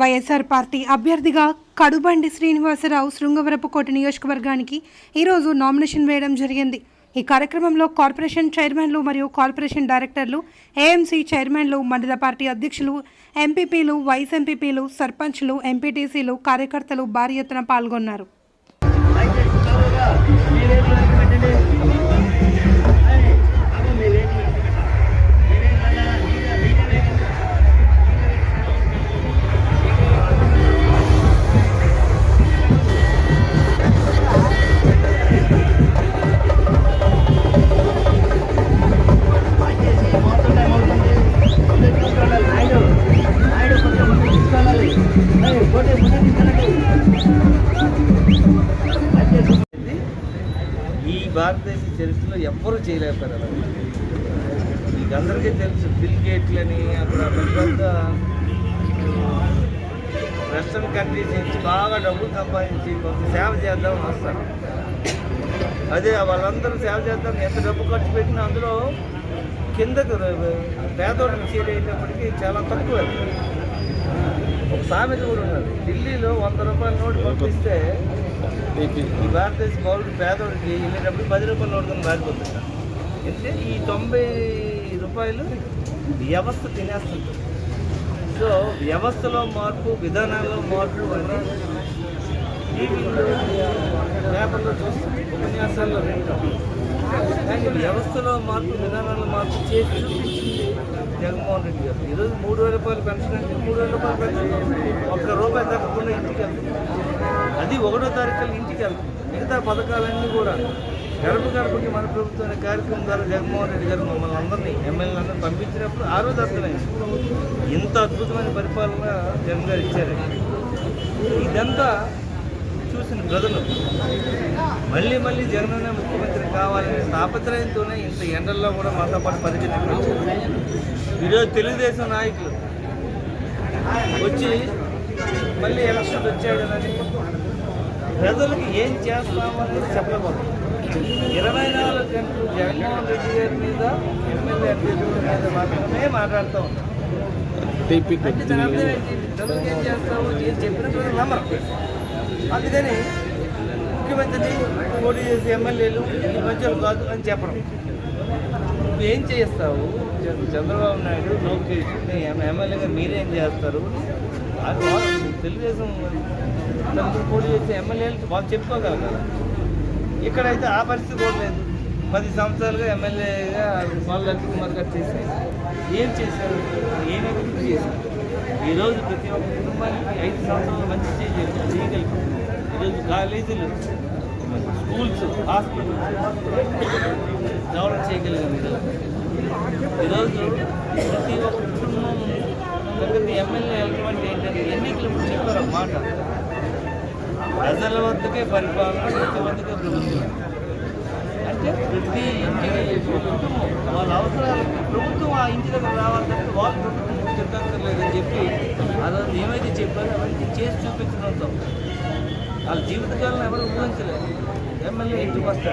YSR party అభ్యర్థిగా కడుబండి శ్రీనివాసరావు శృంగవరపుకోట నియోజకవర్గానికి ఈరోజు నామినేషన్ వేయడం జరిగింది. ఈ కార్యక్రమంలో కార్పొరేషన్ చైర్మన్లు మరియు కార్పొరేషన్ డైరెక్టర్లు ఏఎంసీ చైర్మన్లు మండల పార్టీ అధ్యక్షులు ఎంపీపీలు వైస్ ఎంపీపీలు సర్పంచ్లు ఎంపీటీసీలు కార్యకర్తలు భారీ ఎత్తున పాల్గొన్నారు. భారతదేశ చరిత్రలో ఎవ్వరూ చేయలేకపోయారు అలా. మీకు అందరికీ తెలుసు బిల్ గేట్లని అక్కడ పెద్ద పెద్ద వెస్ట్రన్ కంట్రీస్ నుంచి బాగా డబ్బులు సంపాదించి కొంత సేవ చేద్దామని వస్తారు. అదే వాళ్ళందరూ సేవ చేద్దాం ఎంత డబ్బు ఖర్చు పెట్టినా అందులో కిందకు పేదోడికి చేరేటప్పటికీ చాలా తక్కువ ఒక సామెత కూడా ఉన్నది. ఢిల్లీలో వంద రూపాయల నోటు పంపిస్తే ఈ భారతదేశ పౌరుడు పేదోడికి వెళ్ళేటప్పుడు పది రూపాయల నోటుతో మారిపోతుంది అంటే ఈ తొంభై రూపాయలు వ్యవస్థ తినేస్తుంటుంది సో వ్యవస్థలో మార్పు విధానాల్లో మార్పు అని టీవీలో పేపర్లో చూస్తాం ఉపన్యాసాల్లో కానీ వ్యవస్థలో మార్పు విధానాల్లో మార్పు చేసి చూపించింది జగన్మోహన్ రెడ్డి గారు. ఈరోజు మూడు వేల రూపాయలు పెన్షన్ అంటే మూడు వేల రూపాయలు పెన్షన్. ఒక్క రూపాయి తగ్గకుండా ఇంటికి వెళ్తుంది. అది ఒకటో తారీఖు ఇంటికి వెళ్తుంది. మిగతా పథకాలన్నీ కూడా గడప గడపకి మన ప్రభుత్వం అనే కార్యక్రమం ద్వారా జగన్మోహన్ రెడ్డి గారు మమ్మల్ని అందరినీ ఎమ్మెల్యేలందరినీ పంపించినప్పుడు ఆ రోజు అర్థమైంది. ఇంత అద్భుతమైన పరిపాలన జగన్ గారు ఇచ్చారు. ఇదంతా చూసిన ప్రజలు మళ్ళీ మళ్ళీ జగనన్న ముఖ్యమంత్రి కావాలనే తాపత్రయంతోనే ఇంత ఎండల్లో కూడా మాతో పాటు పరిచయం ఈరోజు తెలుగుదేశం నాయకులు వచ్చి మళ్ళీ ఎలక్షన్ వచ్చాడు అని ప్రజలకు ఏం చేస్తామనేది చెప్పకూడదు. ఇరవై నాలుగు గంటలు జగన్మోహన్ రెడ్డి గారి మీద ఎమ్మెల్యే అభ్యర్థుల మీద మాత్రమే మాట్లాడుతూ ఉంటాం అంటే ఏం చేస్తావు నేను చెప్పిన నమ్మరు. అందుకని ముఖ్యమంత్రిని పోటీ చేసే ఎమ్మెల్యేలు ఈ మధ్యలో కాదు అని చెప్పడం నువ్వేం చేస్తావు? చంద్రబాబు నాయుడు లోకేష్ ఎమ్మెల్యేగా మీరేం చేస్తారు? అది తెలుగుదేశం తరఫున పోటీ చేసే ఎమ్మెల్యేలు వాళ్ళు చెప్పుకోగలరు కదా. ఇక్కడైతే ఆ పరిస్థితి కూడా లేదు. పది సంవత్సరాలుగా ఎమ్మెల్యేగా వాళ్ళ కుమార్ గారు చేశారు. ఏం చేశారు? ఏమైనా చేశారు? ఈరోజు ప్రతి ఒక్క కుటుంబానికి ఐదు సంవత్సరాలు మంచి చేయాలి ఈరోజు కాలేజీలు స్కూల్స్ హాస్పిటల్స్ డెవలప్ చేయగలిగాం ఈరోజు. ఈరోజు ప్రతి ఒక్క కుటుంబం ప్రతి ఎమ్మెల్యే వెళ్ళటువంటి ఏంటంటే ఎన్నికలు చెప్పారు మాట. ప్రజల వద్దకే పరిపాలన ప్రతి వద్దకే ప్రభుత్వం. అంటే ప్రతి ఇంటికి కుటుంబం వాళ్ళ అవసరాలకు ప్రభుత్వం ఆ ఇంటి దగ్గర రావాలంటే వాళ్ళు ప్రభుత్వం చెప్పక్కర్లేదని చెప్పి ఆ రోజు ఏమైతే చెప్పారో అవన్నీ చేసి చూపించడంతో వాళ్ళ జీవితకాలను ఎవరు ఊహించలేదు. ఎమ్మెల్యే ఇంటికి వస్తారు.